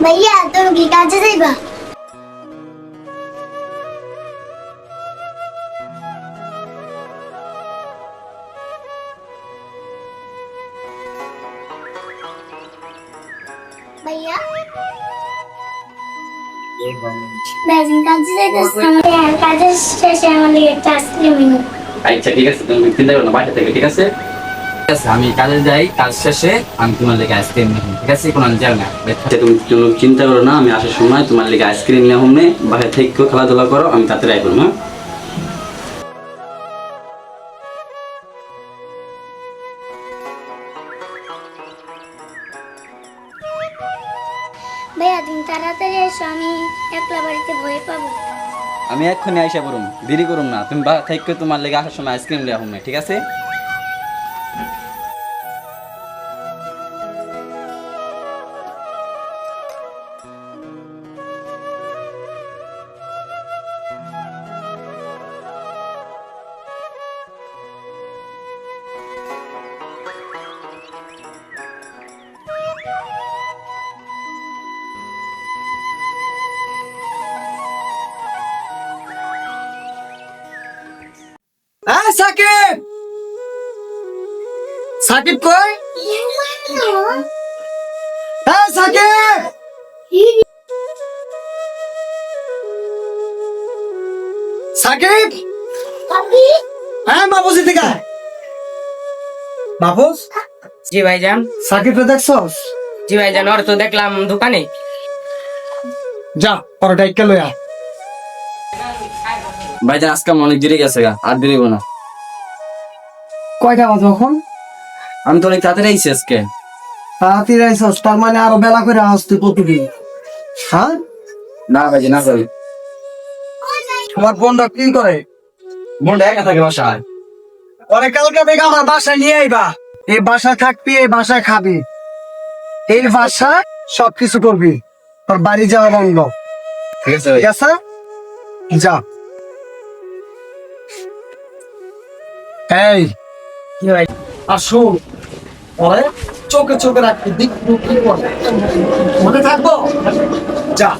ভাইয়া তুমি কি কাজে যাইবা? ভাইয়া? কাজে যাইতেছে আমার কাজের শেষে আমার লিগে একটা আইসক্রিম এনে আচ্ছা ঠিক আছে তুমি চিন্তা করো না বাসা থেকে ঠিক আছে? ঠিক আছে আমি কাজে যাই কাজ শেষে আমি তোমার লেগে আইসক্রিম নিয়ে ঠিক কোনো যাও না আচ্ছা, তুমি কোনো চিন্তা করো না আমি আসার সময় তোমার লেগে আইসক্রিম নিয়ে হোমে থেকে খেলাধুলা করো আমি তাড়াতাড়ি আই করব হ্যাঁ? ভাইয়া তুমি তাড়াতাড়ি এসো আমি একলা বাড়িতে ভয় পাবো। আমি এক্ষুনি আইসা করুম দেরি করুম না। তুমি থেকে তোমার লেগে আসার সময় আইসক্রিম নিয়ে হোমে ঠিক আছে? সাকিব কই? হ্যাঁ সাকিব! সাকিব! হ্যাঁ বাবুজি আয়। বাবুস জি ভাইজান। সাকিব রে দেখছস? জি ভাইজান ওর তো দেখলাম দোকানে। যা ওর ডাইকা লইয়া ভাইজান আজকে অনেক দেরি গেছে গা আর দেরি না। কয়টা বাজে এখন? আমি তো অনেক তাড়াতাড়ি আইসি আজকে। তাড়াতাড়ি আইসস তার মানে আরও বেলা করে আস তুই প্রতিদিন। হ্যাঁ? না ভাইজি না করি তোমার বোনটা কি করে? মনটা একা থাকে বাসায়। পরে কালকে থেকে আমার বাসায় নিয়ে আইবা। এই বাসায় থাকবি এই বাসায় খাবি। এই বাসায় সবকিছু করবি। তোর বাড়ি যাওয়া বন্ধ। ঠিক আছে ভাই। ঠিক আছে? যা। এই। ভাই? আসো। পরে চোখে চোখে রাখবি দেখব কি করে। মনে থাকব? যা।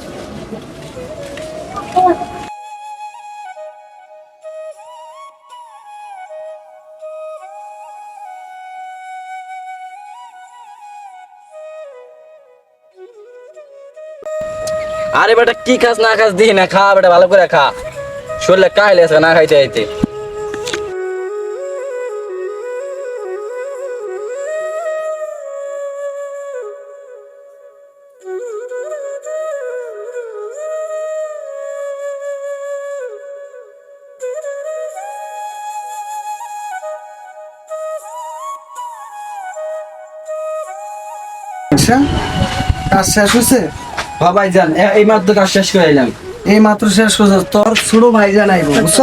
আরে বেটা, কি খাস না খাস দিই না, খা বেটা, ভালো করে খা। শরীরে কাইলে আছে না খাইতে আইতে। আচ্ছা কাজ শেষ হয়েছে? হ্যাঁ ভাইজান এই মাত্র কাজ শেষ করে এলাম এই মাত্র শেষ করছে। তোর ছোট ভাইজান আইব বুঝছ?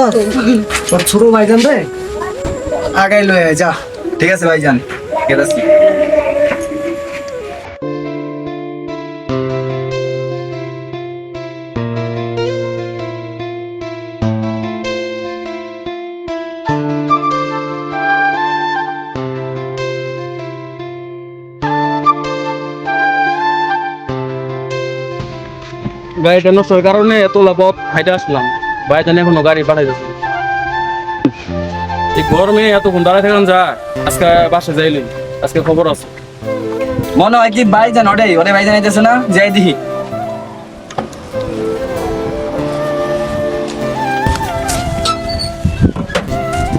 তোর ছোট ভাইজান রে আগাই লয়ে যা। ঠিক আছে ভাইজান গেলাছি গাড়িটা নষ্টের কারণে এতলা পথ হাইটে আসলাম। ভাইজান এখনও গাড়ি পাঠাই দিচ্ছে এই গরমে এতক্ষণ দাঁড়ায় থাকলাম যা আজকে বাসে যাইলি আজকে খবর আছে। মনে হয় কি ভাইজান ওটাই ওরে ভাইজান আইতেছে না? যাই দেখি।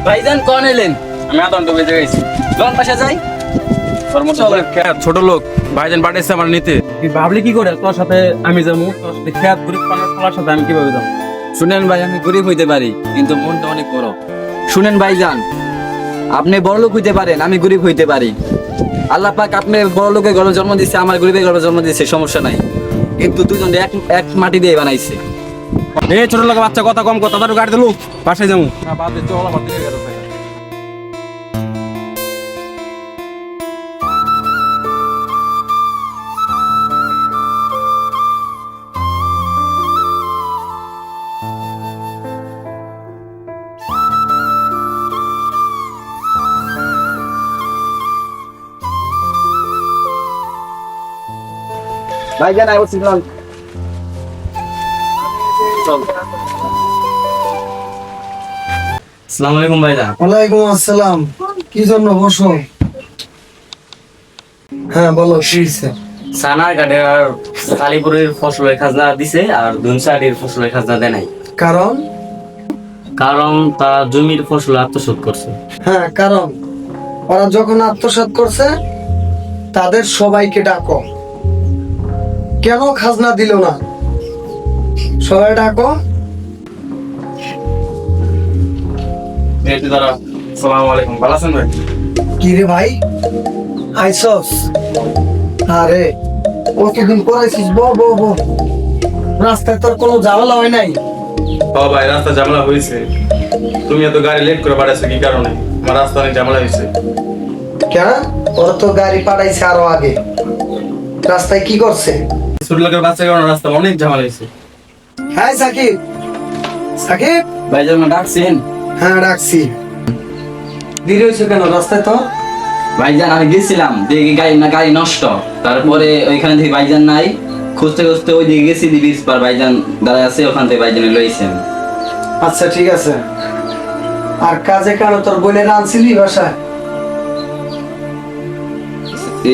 ভাইজান কোন এলেন? আমি আতঙ্ক বেজে গেছি। লন পাশে যাই? তোর মতো ছোট লোক ভাইজান পাঠাইছে আমার নিতে। ভাবলি কি করে? তোর সাথে আমি যাব। তোর সাথে খ্যাত গরিব পানার ফলার সাথে আমি কীভাবে যাব? শুনেন ভাই আমি গরিব হইতে পারি কিন্তু মনটা অনেক বড়। শুনেন ভাইজান আপনি বড় লোক হইতে পারেন আমি গরিব হইতে পারি। আল্লাহ পাক আপনি বড় লোকের গর্ভ জন্ম দিচ্ছে আমার গরিবের গর্ভ জন্ম দিচ্ছে সমস্যা নাই। কিন্তু দুজন এক এক মাটি দিয়ে বানাইছে। এই ছোট লোক বাচ্চা কথা কম কথা তার গাড়ি দিলু বাসায় যাব। না বাদ দে চল আমার দিকে ভাইজান আই বলছি চল। চল। আসসালামু আলাইকুম ভাইজান। ওয়ালাইকুম আসসালাম। কি জন্য বসো? হ্যাঁ বলো কি সানার আর কালীপুরের ফসলের খাজনা দিছে আর দুনসাটির ফসলের খাজনা দেয় নাই। কারণ? কারণ তারা জমির ফসল আত্মসাৎ করছে। হ্যাঁ কারণ? ওরা যখন আত্মসাৎ করছে তাদের সবাইকে ডাকো। কেন খাজনা দিল না? সবাই ডাকো। কি রে ভাই? আইসস। আরে কতদিন পড়াইছিস বো বো বো রাস্তায় তোর কোনো ঝামেলা হয় নাই? ও ভাই রাস্তা ঝামেলা হয়েছে। তুমি এত গাড়ি লেট করে পাঠাইছো কি কারণে? আমার রাস্তা অনেক ঝামেলা হয়েছে। কেন? ওরা তো গাড়ি পাঠাইছে আরও আগে। রাস্তায় কি করছে? ছোট লোকের বাচ্চা কারণে রাস্তা অনেক ঝামেলা হয়েছে। হ্যাঁ সাকিব। সাকিব? ভাইজান ডাকছেন? হ্যাঁ রাখছি দেরি হয়েছে কেন? রাস্তায় তো? ভাইজান আমি গেছিলাম। দেখি গাড়ি না গাড়ি নষ্ট। তারপরে ওইখান থেকে ভাইজান নাই। খুঁজতে খুঁজতে ওই দিকে গেছি দিবিস পার ভাইজান দাঁড়ায় আছে ওখান থেকে ভাইজানে লইছেন আচ্ছা ঠিক আছে। আর কাজে কেন? তোর বোনের আনছিলি বাসায়?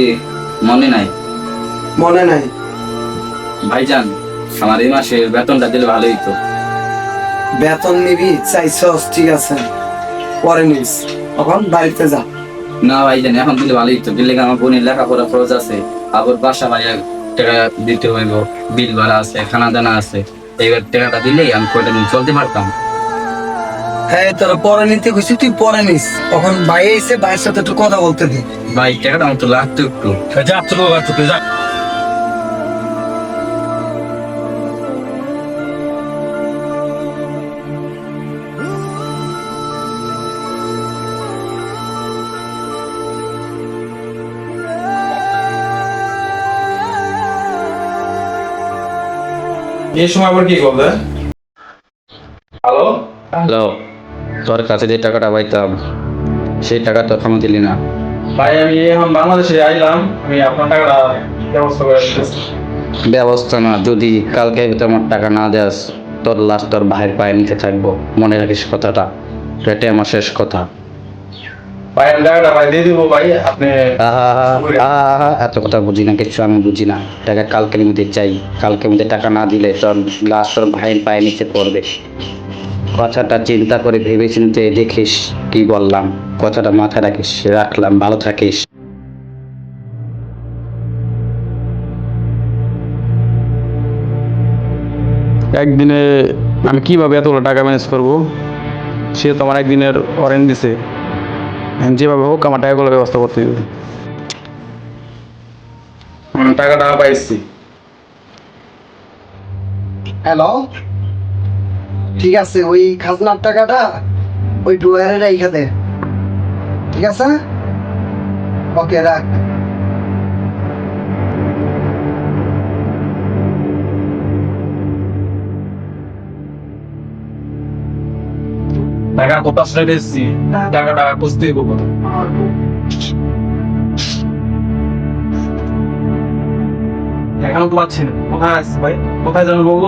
এ, মনে নাই। মনে নাই? ভাইজান আমার এই মাসের বেতনটা দিলে ভালো হইতো। বেতন নিবি চাইছস ঠিক আছে। পরে নিস। তখন বাড়িতে যা। না ভাইজান এখন দিলে ভালো হইতো। দিলে আমার বোনের লেখাপড়া খরচ আছে। আবার বাসা ভাইয়া টাকা দিতে হইব। বিল ভাড়া আছে খানা দানা আছে। এইবার টাকাটা দিলেই আমি কয়টা দিন চলতে পারতাম। হ্যাঁ তোর পরে নিতে খুশি তুই পরে নিস। তখন ভাই এসে ভাইয়ের সাথে একটু কথা বলতে দে। ভাই টাকাটা আমার তো লাগতো একটু। যা চলো তুই যা। এই সময় আবার কি হ্যালো হ্যালো তোর কাছে যে টাকাটা পাইতাম সেই টাকা তো এখনও দিলি না। ভাই আমি এখন বাংলাদেশে আইলাম আমি আপনার টাকাটা ব্যবস্থা করে ব্যবস্থা না যদি কালকে হয়তো আমার টাকা না দেস তোর লাস্ট তোর ভাইয়ের পায়ে নিচে থাকব। মনে রাখিস কথাটা। এটাই আমার শেষ কথা। ভাই আমি টাকাটা ভাই দিয়ে দিব ভাই আপনি আহা, আহা, এত কথা বুঝি না কিছু আমি বুঝি না। টাকা কালকের মধ্যে চাই কালকের মধ্যে টাকা না দিলে তোর লাস্ট তোর ভাইয়ের পায়ে নিচে পড়বে। কথাটা চিন্তা করে ভেবে চিনতে দেখিস কি বললাম। কথাটা মাথায় রাখিস রাখলাম ভালো থাকিস। একদিনে আমি কীভাবে এতগুলো টাকা ম্যানেজ করব? সে তো আমার একদিনের অরেঞ্জ দিছে। যেভাবে হোক আমার টাকাগুলো ব্যবস্থা করতে হবে টাকা টাকা পাইছি। হ্যালো ঠিক আছে ওই খাজনার টাকাটা ওই ডুয়ারে রেখে দে। ঠিক আছে? ওকে রাখ। টাকা কত আসলে দিয়েছি? টাকা টাকা খুঁজতে কত এখনও তো পাচ্ছি না। কোথায় ভাই? কোথায় যাবে বলব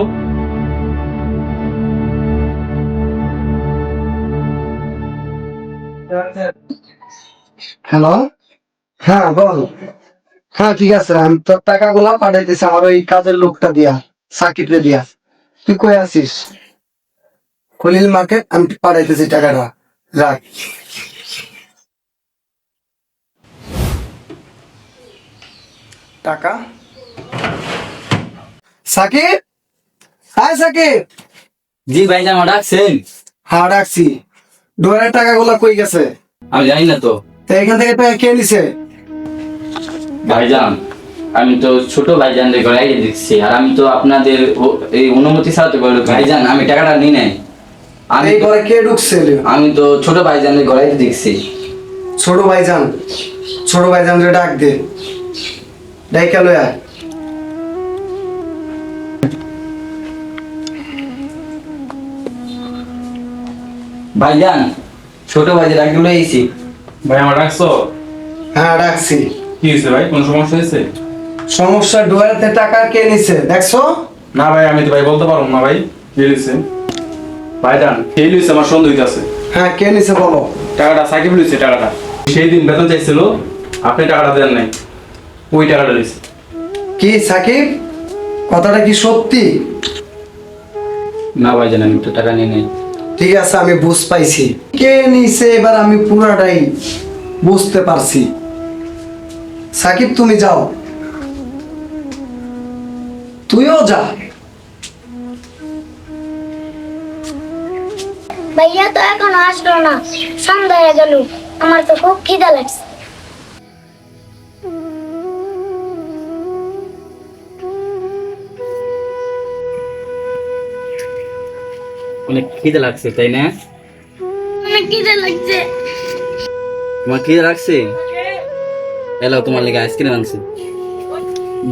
হ্যালো হ্যাঁ বল। হ্যাঁ ঠিক আছে। আমি তোর টাকাগুলা পাঠাইতেছি আমার ওই কাজের লোকটা দিয়া সাকিবরে দিয়া। তুই কই আছিস? খলিল মার্কেট আমি পাঠাইতেছি টাকাটা। রাখ। টাকা? সাকিব? হ্যাঁ সাকিব। জি ভাইজান আমার ডাকছেন? হ্যাঁ ডোয়ারের টাকাগুলা কই গেছে? আমি জানি না তো। তো এখান থেকে টাকা কে নিছে। ভাইজান আমি তো ছোট ভাইজানদের দিচ্ছি আর আমি তো আপনাদের ও- এই অনুমতি ছাড়া তো ভাইজান আমি টাকাটা নিই নাই। আমি এই ঘরে কে ঢুকছে আমি তো ছোট ভাইজানদের গড়াই দেখছি। ছোট ভাইজান? ছোট ভাইজান রে ডাক দে। ডাইকা লয়া ভাইজান ছোট ভাইজান রাখগুলো এসি ভাই আমার রাখছো হ্যাঁ ডাকছি। কি হয়েছে ভাই? কোন সমস্যা হয়েছে? সমস্যা ডুয়ারেতে টাকা কে নিছে? দেখছ? না ভাই আমি তো ভাই বলতে পারব না ভাই। খেলিছে ভাই জান খেয়ে লইছে আমার সন্দেহ হইতাছে। হ্যাঁ কে নিছে বলো? টাকাটা সাকিব লইছে টাকাটা। সেই দিন বেতন চাইছিল আপনি টাকাটা দেন নাই। ওই টাকাটা লইছে। কি সাকিব? কথাটা কি সত্যি? না ভাই জান আমি তো টাকা নিয়ে নেই। ঠিক আছে আমি বুঝ পাইছি। কে নিছে এবার আমি পুরাটাই বুঝতে পারছি। সাকিব তুমি যাও। তুইও যা। ভাইয়া তো এখনও আসলো না। সন্ধ্যা হয়ে গেল আমার তো খুব খিদা লাগছে। অনেক খিদে লাগছে তাই না? অনেক খিদা লাগছে। তোমার খিদে লাগছে? এলাও তোমার লেগে আইসক্রিম আনছে।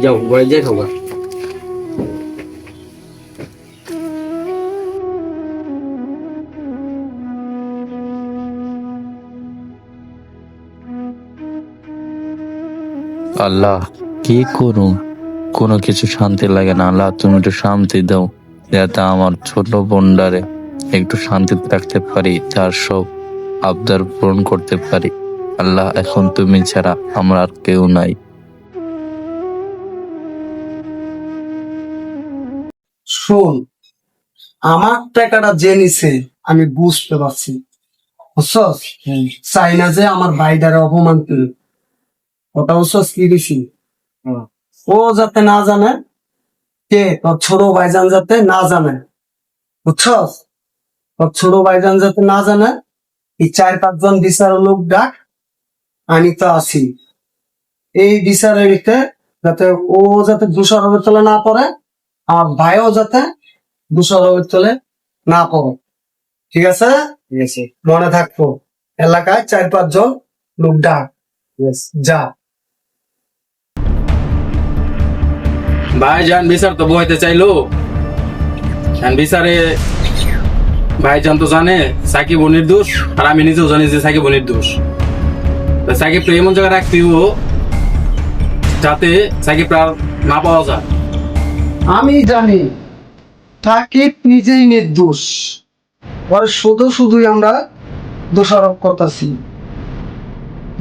যাও ঘরে যাই খাবা আল্লাহ কি করুন কোনো কিছু শান্তি লাগে না। আল্লাহ তুমি একটু শান্তি দাও। যাতে আমার ছোট বোনডারে একটু শান্তিতে রাখতে পারি যার সব আবদার পূরণ করতে পারি। আল্লাহ এখন তুমি ছাড়া আমার আর কেউ নাই। শোন আমার টাকাটা যে নিছে আমি বুঝতে পারছি। বুঝছস? চাই না যে আমার ভাইটারে অপমান করি ওটা কি দিছি ও যাতে না জানে কে? তোর ছোট ভাইজান যাতে না জানে। বুঝছস? তোর ছোট ভাইজান যাতে না জানে এই চার পাঁচজন বিচার লোক ডাক আমি তো আছি। এই বিচারের ভিতরে যাতে ও যাতে দোষারোপের তলে না পড়ে আমার ভাইও যাতে দোষারোপের তলে না পড়ে। ঠিক আছে? ঠিক আছে। মনে থাকব এলাকায় চার পাঁচজন লোক ডাক। যা। ভাইজান বিচার তো বইতে চাইলো। বিচারে ভাইজান তো জানে সাকিব ও নির্দোষ আর আমি নিজেও জানি যে সাকিব ও নির্দোষ। সাকিব তো এমন জায়গায় রাখতে হইবো, যাতে সাকিব আর না পাওয়া যায়। আমি জানি তাকিব নিজেই নির্দোষ। শুধু শুধুই আমরা দোষারোপ করতেছি।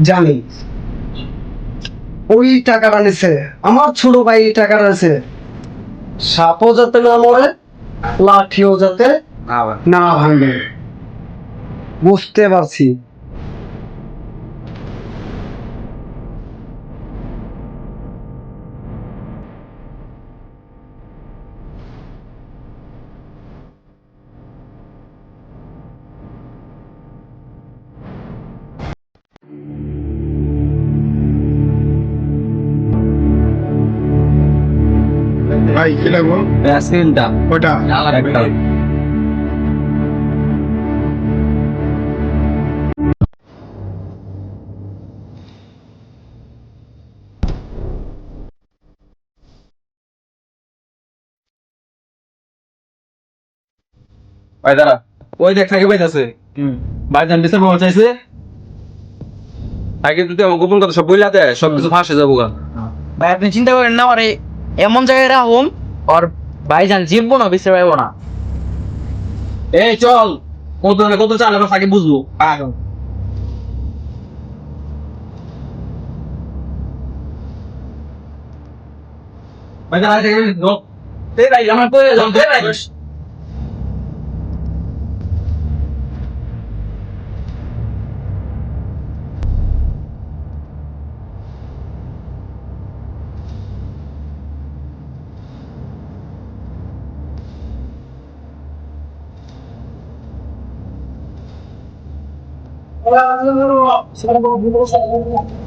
জানি। ওই টাকাটা নিছে আমার ছোট ভাই এই টাকাটা নিছে সাপও যাতে না মরে লাঠিও যাতে না ভাঙে। বুঝতে পারছি। ভাই কি লাগবো? আইসক্রিমটা ওটা। একটা। ভাই দাঁড়া। ওই দেখ বিচার পাওয়া চাইছে সাকিব যদি আমার গোপন কথা সব বইলা দেয় সব কিছু ফাঁসে যাব গা ভাই আপনি চিন্তা করেন না আরে এমন জায়গায় রাখুন, আর ভাইজান জিতবো না বিশ্রাম পাইবো না। এই, চল। কত কত চাল আমরা সাকিব বুঝব। ভাই দাঁড়া থেকে দে ভাই, আমার যাও দে ভাই। Wala ka sa laro. Ah. Sa laro, bulo sa laro.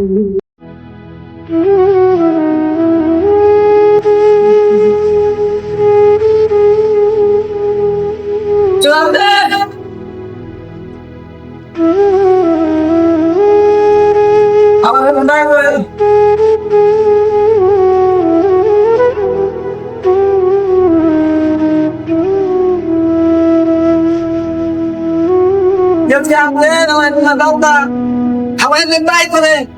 Trường Tiên Ông ơi, đang rồi Nhập chạm thế đâu anh là công ta. Học em lên tay tôi đi.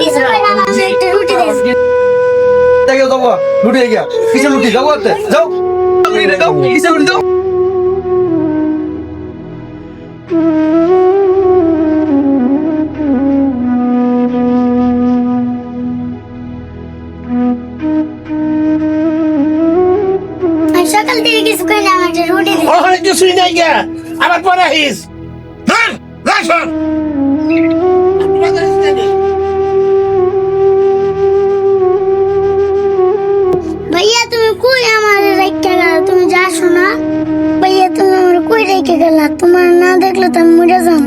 কিছু করে না আমাকে একটা রুটি দিয়েছে Lagi tau gua, ludi lagi কিছুই নাই গা। আবার পরে আহিস। ভাইয়া তুমি কই আমার রেখে গেল? তুমি যাসো না? ভাইয়া তুমি আমার কই রেখে গেল? তোমার না দেখলে তো আমি মরে যাম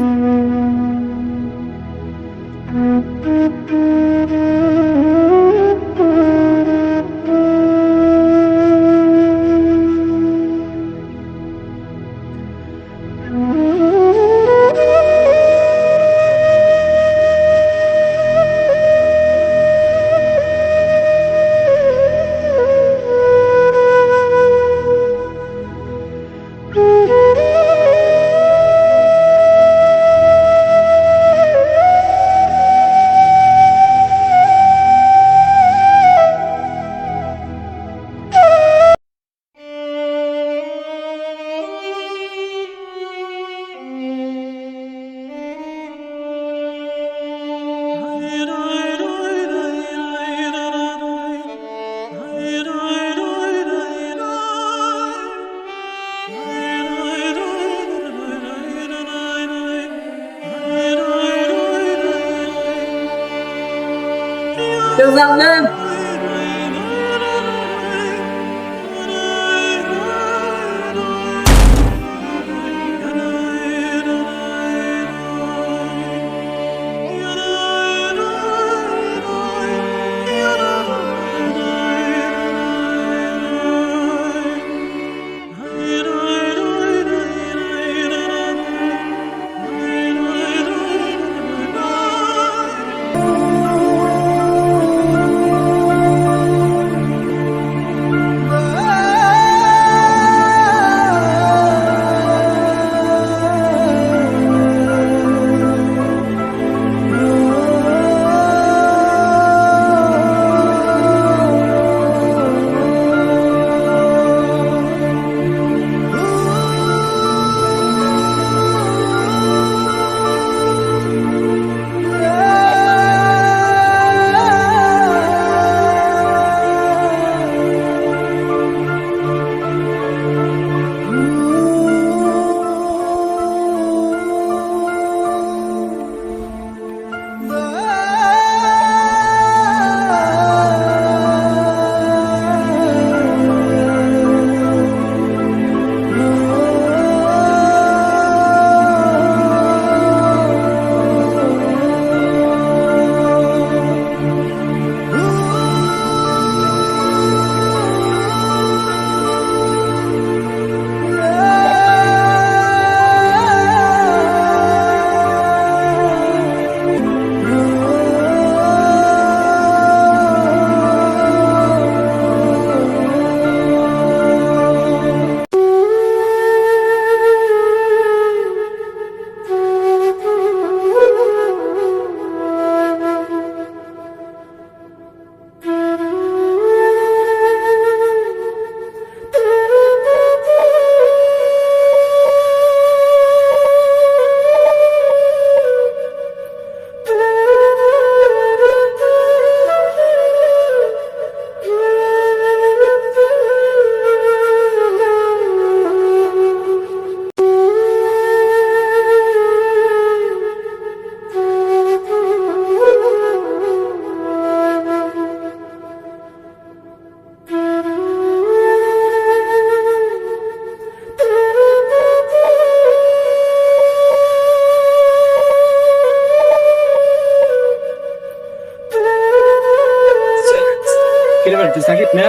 না?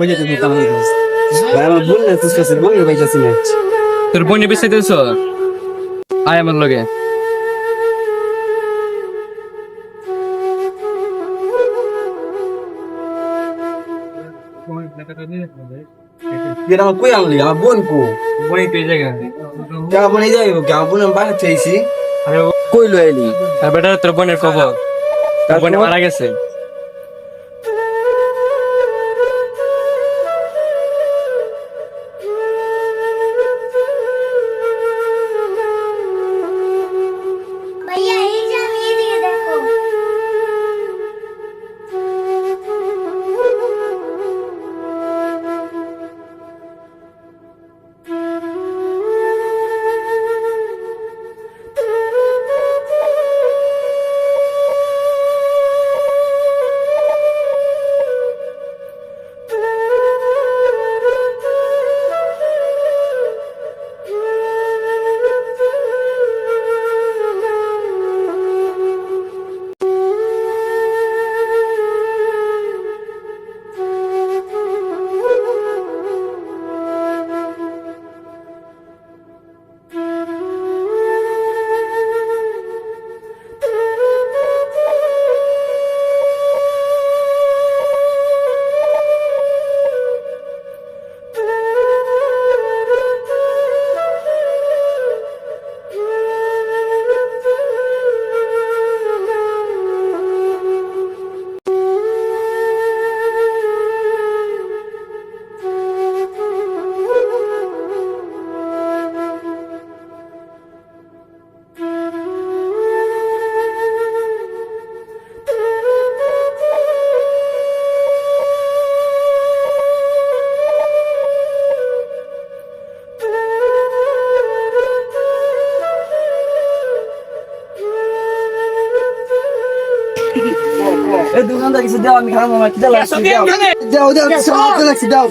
ওই যে তুমি তাহলে ভাই আমার বোন না তুই বোনের পাইতেছি না। তোর বোনে বেসাইতেছ আয় আমার লগে। এটা আমার কই আনলি? আমার বোন কো? বোনে তুই জায়গা আমার বোন এই যাই আমার বোন আমি বাসা চাইছি আরে কই লো এলি আর বেটা তোর বোনের খবর। তোর বোনে মারা এই দোকানদার কিছু দাও আমি খারাপ আমার কি দাও। দাও দাও লাগছে দাও।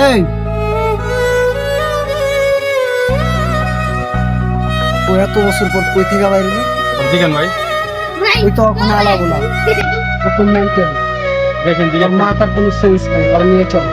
এই ও এত বছর পর কই থেকে বাইরে দিকেন ভাই। ওই তো এখন আলা বলা। দেখেন দিকেন মাথার কোনো সেন্স নেই আর নিয়ে চল।